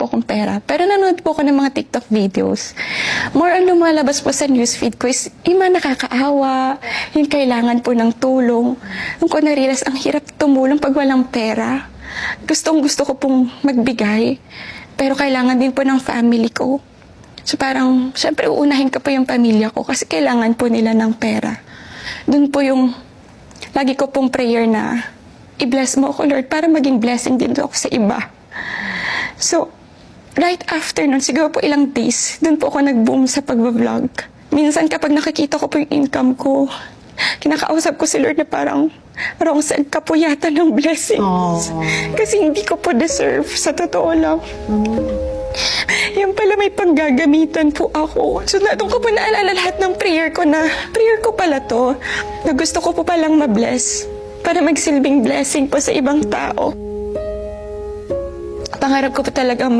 po akong pera. Pero nanonood po ako ng mga TikTok videos. More on lumalabas po sa newsfeed ko is mga nakakaawa, yung kailangan po ng tulong. Nung ko na-realize, ang hirap tumulong pag walang pera. Gustong gusto ko pong magbigay. Pero kailangan din po ng family ko. So parang, syempre uunahin ko po yung pamilya ko kasi kailangan po nila ng pera. Doon po yung, lagi ko pong prayer na, i-bless mo ako Lord para maging blessing din ako sa iba. So, right after nun, siguro po ilang days, doon po ako nag-boom sa pagbablog. Minsan kapag nakikita ko po yung income ko, kinakausap ko si Lord na parang wrong side ka po yata ng blessings. Kasi hindi ko po deserve, sa totoo lang. Yan pala may paggagamitan po ako. So na, doon ko po naalala lahat ng prayer ko na prayer ko pala to. Na gusto ko po palang ma-bless para magsilbing blessing po sa ibang tao. Pangarap ko po talaga